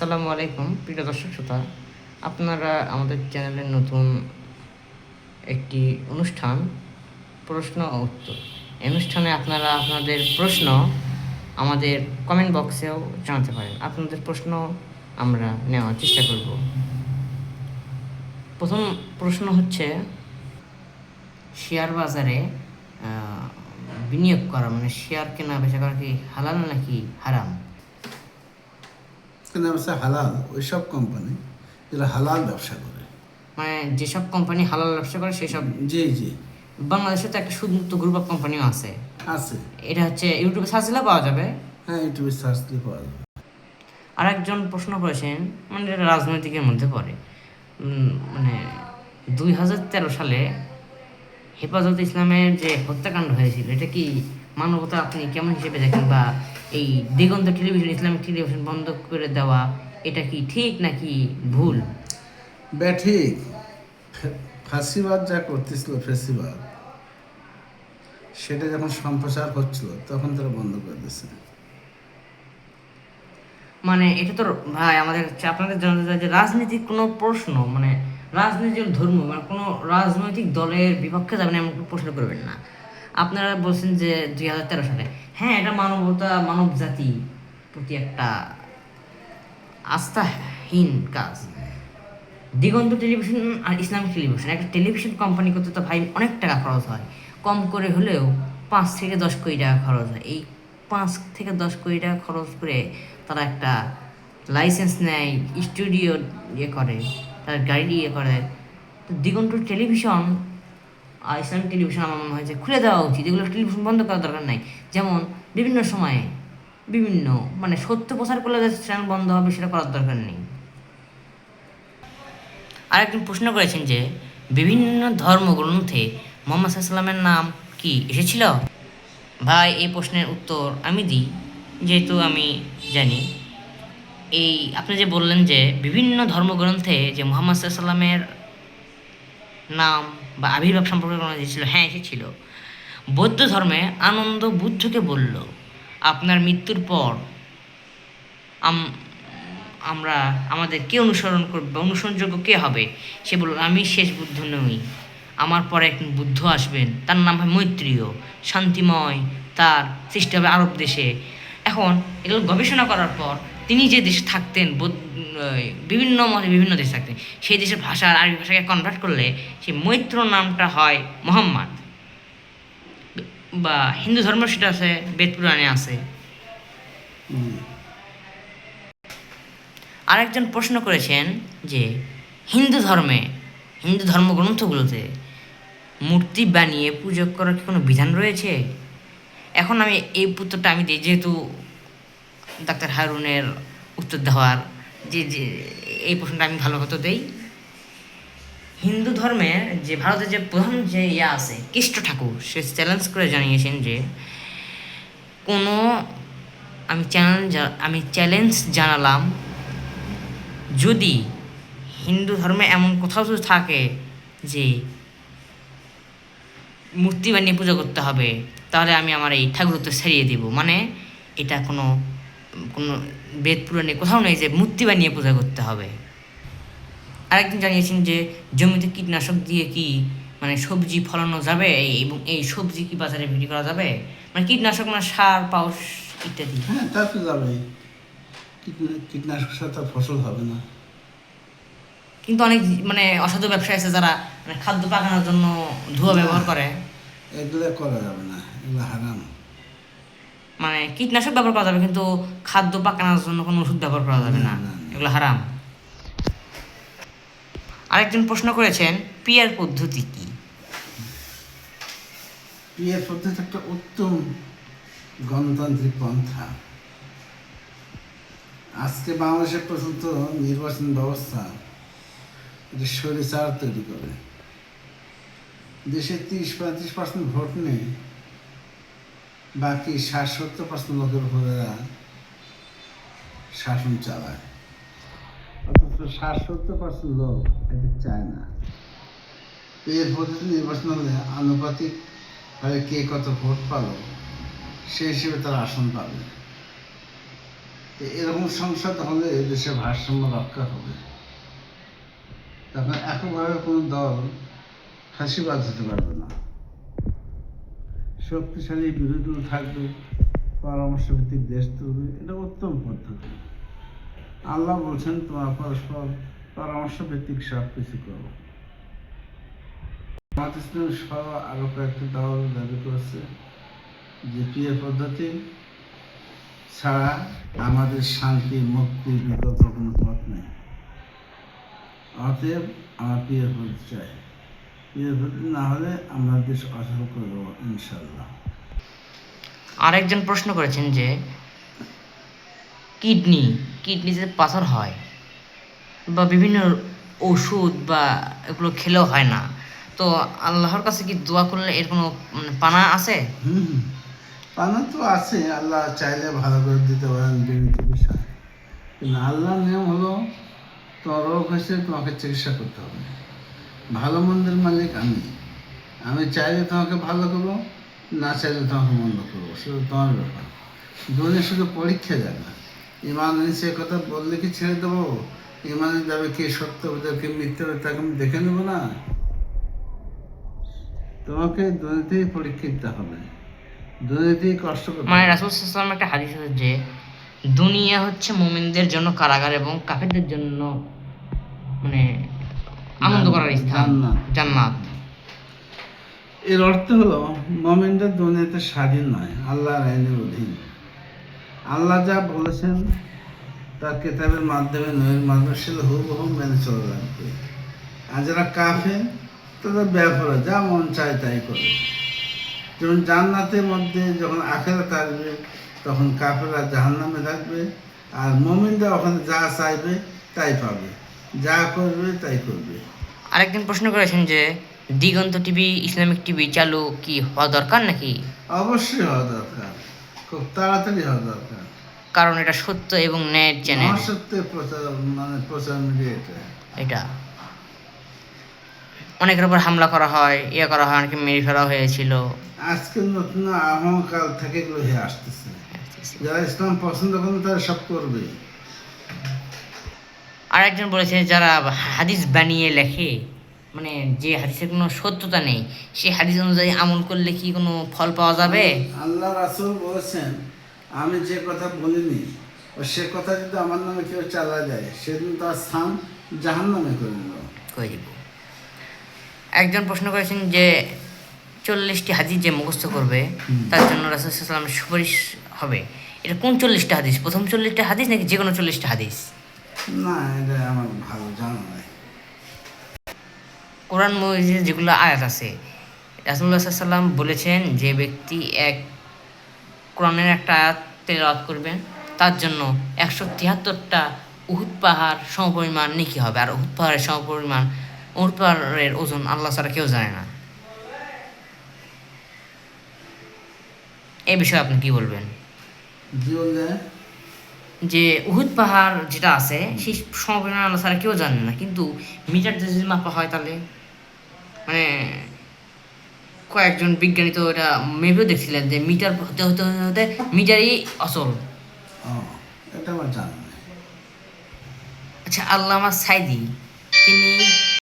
আসসালামু আলাইকুম, প্রিয় দর্শক শ্রোতা। আপনারা আমাদের চ্যানেলের নতুন একটি অনুষ্ঠান, প্রশ্ন উত্তর। এই অনুষ্ঠানে আপনারা আপনাদের প্রশ্ন আমাদের কমেন্ট বক্সেও জানাতে পারেন। আপনাদের প্রশ্ন আমরা নেওয়ার চেষ্টা করব। প্রথম প্রশ্ন হচ্ছে, শেয়ার বাজারে বিনিয়োগ করা মানে শেয়ার কেনা, বেচা করা কি হালাল নাকি হারাম? কিন্তু হচ্ছে হালাল ওই সব কোম্পানি যারা হালাল ব্যবসা করে। মানে যেসব কোম্পানি হালাল ব্যবসা করে সেসব জি জি। বাংলাদেশে তো একটা সুদমুক্ত গ্রুপ অফ কোম্পানিও আছে। আছে। এটা হচ্ছে ইউটিউবে সার্চ দিলে পাওয়া যাবে। হ্যাঁ ইউটিউবে সার্চ দিয়ে পাওয়া যাবে। আর একজন প্রশ্ন করেছেন মানে এটা রাজনৈতিকের মধ্যে পড়ে। মানে দুই হাজার তেরো সালে হেফাজত ইসলামের যে হত্যাকাণ্ড হয়েছিল এটা কি মানবতা আপনি কেমন হিসেবে দেখেন বা এই দিগন্ত টেলিভিশন ইসলামিক টেলিভিশন বন্ধ করে দেওয়া এটা কি ঠিক নাকি ভুল? ব্যাঠিক ফাঁসিবাদ যা করতেছিল ফেসিবাদ সেটা যখন সম্প্রচার হচ্ছিল তখন তারা বন্ধ করে দিয়েছে। মানে এটা তো ভাই আমাদের আপনাদের জানাতে চাই যে রাজনীতির কোনো প্রশ্ন মানে রাজনীতির ধর্ম মানে কোনো রাজনৈতিক দলের বিপক্ষে যাবেন এমন কোনো প্রশ্ন করবেন না। আপনারা বলছেন যে দুই হাজার তেরো সালে। হ্যাঁ এটা মানবতা মানব জাতি প্রতি একটা আস্থাহীন কাজ। দিগন্ত টেলিভিশন আর ইসলামিক টেলিভিশন। একটা টেলিভিশন কোম্পানি করতে তো ভাই অনেক টাকা খরচ হয়। কম করে হলেও পাঁচ থেকে দশ কোটি টাকা খরচ হয়। এই পাঁচ থেকে দশ কোটি টাকা খরচ করে তারা একটা লাইসেন্স নেয়, স্টুডিও ইয়ে করে, তার গাড়ি ইয়ে করে। তো দিগন্ত টেলিভিশন ইসলামিক টেলিভিশন আমার মনে হয় যে খুলে দেওয়া উচিত। এগুলো টেলিভিশন বন্ধ করার দরকার নাই। যেমন বিভিন্ন সময়ে বিভিন্ন মানে সত্য প্রচার করলে চ্যানেল বন্ধ হবে সেটা করার দরকার নেই। আরেকজন প্রশ্ন করেছেন যে, বিভিন্ন ধর্মগ্রন্থে মোহাম্মদ সাল্লামের নাম কি এসেছিল? ভাই, এই প্রশ্নের উত্তর আমি দিই, যেহেতু আমি জানি। এই আপনি যে বললেন যে বিভিন্ন ধর্মগ্রন্থে যে মোহাম্মদ সাল্লামের নাম বা আবির্ভাব সম্পর্কে কোনো এসেছিল হ্যাঁ এসেছিল বৌদ্ধ ধর্মে আনন্দ বুদ্ধকে বলল, আপনার মৃত্যুর পর আম- আমরা, আমাদের কে অনুসরণ করবে অনুসরণযোগ্য কে হবে? সে বলল, আমি শেষ বুদ্ধ নই। আমার পরে একজন বুদ্ধ আসবেন। তার নাম হয় মৈত্রীয়। শান্তিময়। তার সৃষ্টি হবে আরব দেশে। এখন এগুলো গবেষণা করার পর তিনি যে দেশে থাকতেন বিভিন্ন মতে বিভিন্ন দেশে থাকতেন সেই দেশের ভাষা আরবি ভাষাকে কনভার্ট করলে সেই মৈত্র নামটা হয় মোহাম্মদ। বা হিন্দু ধর্ম সেটা আছে বেদ পুরাণে আছে। আরেকজন প্রশ্ন করেছেন যে হিন্দু ধর্মে হিন্দু ধর্মগ্রন্থগুলোতে মূর্তি বানিয়ে পুজো করার কি কোনো বিধান রয়েছে? এখন আমি এই পুত্রটা আমি দিই যেহেতু ডাক্তার হারুনের উত্তর দেওয়ার যে যে, এই প্রশ্নটা আমি ভালো মতো দেই। হিন্দু ধর্মে যে ভারতের যে প্রধান যে ইয়া আছে, কৃষ্ণ ঠাকুর, সে চ্যালেঞ্জ করে জানিয়েছেন যে, কোনো আমি চ্যালেঞ্জ আমি চ্যালেঞ্জ জানালাম, যদি হিন্দু ধর্মে এমন কোথাও যদি থাকে যে, মূর্তি বানিয়ে পুজো করতে হবে, তাহলে আমি আমার এই ঠাকুরত্ব ছাড়িয়ে দিব। মানে এটা কোনো কোনো বেদ পুরাণে কোথাও নেই যে মূর্তি বানিয়ে পূজা করতে হবে। আরেকদিন জানিয়েছেন যে জমিতে কীটনাশক দিয়ে কি মানে সবজি ফলানো যাবে? এবং এই সবজি কি বাজারে বিক্রি করা যাবে? মানে কীটনাশক মানে সার পাউস ইত্যাদি। হ্যাঁ তা তো কীটনা- কীটনাশক সাথে তার ফসল হবে না। কিন্তু অনেক মানে অসাধু ব্যবসায়ী আছে যারা মানে খাদ্য পাকানোর জন্য ধোঁয়া ব্যবহার করে। এগুলো করা যাবে না এগুলো হারাম। মানে কীটনাশক ব্যবহার করা যাবে কিন্তু খাদ্য পাকানোর জন্য কোনো ওষুধ ব্যবহার করা যাবে না। এগুলো হারাম। আরেকজন প্রশ্ন করেছেন পিয়ার পদ্ধতি কি? বিয়ের পদ্ধতি একটা উত্তম গণতান্ত্রিক পন্থা। আজকে বাংলাদেশের পর্যন্ত নির্বাচন ব্যবস্থা এটা স্বৈরাচার তৈরি করে। দেশে তিরিশ পঁয়ত্রিশ পার্সেন্ট ভোট নেই। বাকি ষাট সত্তর পার্সেন্ট লোকের ভোটেরা শাসন চালায়। অথচ ষাট সত্তর পার্সেন্ট লোক এটা চায় না। এর পদ্ধতি নির্বাচন হলে আনুপাতিক ভাবে কে কত ভোট পালো সেই হিসেবে তারা আসন পাবে। এরকম সংসদ হলে দেশের ভারসাম্য রক্ষা হবে। তখন এককভাবে কোনো দল ফাঁসিবাদ হতে পারবে না। শক্তিশালী বিরোধী থাকবে পরামর্শ ভিত্তিক দেশ তৈরি এটা উত্তম পদ্ধতি। আল্লাহ বলছেন, তোমার পরস্পর পরামর্শ ভিত্তিক সব কিছু করো। জামাত সহ আরও কয়েকটি দল দাবি করেছে যে পিএ পদ্ধতি ছাড়া আমাদের শান্তি, মুক্তি, বিকল্প কোনো পথ নেই। অতএব আমার পিএ পদ্ধতি চাই না হলে আমরা দেশ অসফল করে ইনশাল্লাহ আরেকজন প্রশ্ন করেছেন যে কিডনি কিডনিতে পাথর হয় বা বিভিন্ন ওষুধ বা এগুলো খেলেও হয় না তো আল্লাহর কাছে কি দোয়া করলে এর কোনো মানে পানা আছে? পানা তো আছে আল্লাহ চাইলে ভালো করে দিতে পারেন চিকিৎসা। কিন্তু আল্লাহর নিয়ম হলো তোমার রোগ হয়েছে তোমাকে চিকিৎসা করতে হবে। ভালো মন্দের মালিক আমি। আমি চাইলে তোমাকে ভালো করব, না চাইলে তোমাকে মন্দ করব, শুধু তোমার ব্যাপার। দুনিয়া শুধু পরীক্ষা যায় না। ইমান সে কথা বললে কি ছেড়ে দেবো? ইমানের যাবে কে সত্য হবে কে মিথ্যে হবে তাকে আমি দেখে নেব না? তোমাকে দুনিয়াতেই পরীক্ষা দিতে হবে। দুনিয়াতেই কষ্ট মানে। রাসুল সাল্লাম একটা হাদিস আছে যে, দুনিয়া হচ্ছে মোমিনদের জন্য কারাগার এবং কাফেরদের জন্য মানে আনন্দ করার স্থান জান্নাত। এর অর্থ হলো মোমেনটা দুনিয়াতে স্বাধীন নয় আল্লাহর আইনের অধীন। আল্লাহ যা বলেছেন তার কেতাবের মাধ্যমে নয়ের মাধ্যমে সেটা হুবহু মেনে চলে লাগবে আর যারা কাফে তাদের ব্যাপারে যা মন চায় তাই করে। যেমন জান্নাতের মধ্যে যখন আখেরাত থাকবে তখন কাফেরা জাহান্নামে থাকবে আর মমিনরা ওখানে যা চাইবে তাই পাবে। যা করবে তাই করবে। আরেকজন প্রশ্ন করেছেন যে দিগন্ত টিভি ইসলামিক টিভি চালু কি হওয়া দরকার নাকি? অবশ্যই হওয়া দরকার। খুব তাড়াতাড়ি হওয়া দরকার। কারণ এটা সত্য এবং ন্যায়ের চ্যানেল। মহাসত্যের প্রচার মানে প্রচার মিডিয়া এটা। এটা। অনেকের উপর হামলা করা হয় ইয়ে করা হয় অনেকে মেরে ফেলা হয়েছিল। আজকে নতুন আহমকাল থেকে এগুলো হয়ে আসতেছে। যারা ইসলাম পছন্দ করেন তারা সব করবে। আর একজন বলেছে যারা হাদিস বানিয়ে লেখে মানে যে হাদিসের কোনো সত্যতা নেই সেই হাদিস অনুযায়ী আমল করলে কি কোনো ফল পাওয়া যাবে? আল্লাহ রাসুল বলেছেন আমি যে কথা বলিনি ও সে কথা যদি আমার নামে কেউ চালা যায় সেদিন তার স্থান জাহান নামে করে করে দিব। একজন প্রশ্ন করেছেন যে চল্লিশটি হাদিস যে মুখস্থ করবে তার জন্য রাসুলামের সুপারিশ হবে। এটা কোন চল্লিশটা হাদিস? প্রথম চল্লিশটা হাদিস নাকি যে কোনো চল্লিশটা হাদিস? না এটা আমার ভালো জানা নাই। কোরআন মজিদে যেগুলো আয়াত আছে রাসুল্লাহ সাল্লাম বলেছেন যে ব্যক্তি এক কোরআনের একটা আয়াত তেলাওয়াত করবেন তার জন্য একশো তিয়াত্তরটা উহুদ পাহাড় সমপরিমাণ নেকি হবে। আর উহুদ পাহাড়ের সমপরিমাণ উহুদ পাহাড়ের ওজন আল্লাহ ছাড়া কেউ জানে না। এ বিষয়ে আপনি কি বলবেন? যে উহুদ পাহাড় যেটা আছে সেই সমপরিমাণ আল্লাহ ছাড়া কেউ জানে না। কিন্তু মিটার যদি মাপা হয় তাহলে মানে কয়েকজন বিজ্ঞানী তো এটা মেপেও দেখছিলেন যে মিটার হতে হতে হতে হতে মিটারই অচল। আচ্ছা আল্লামা সাইদি তিনি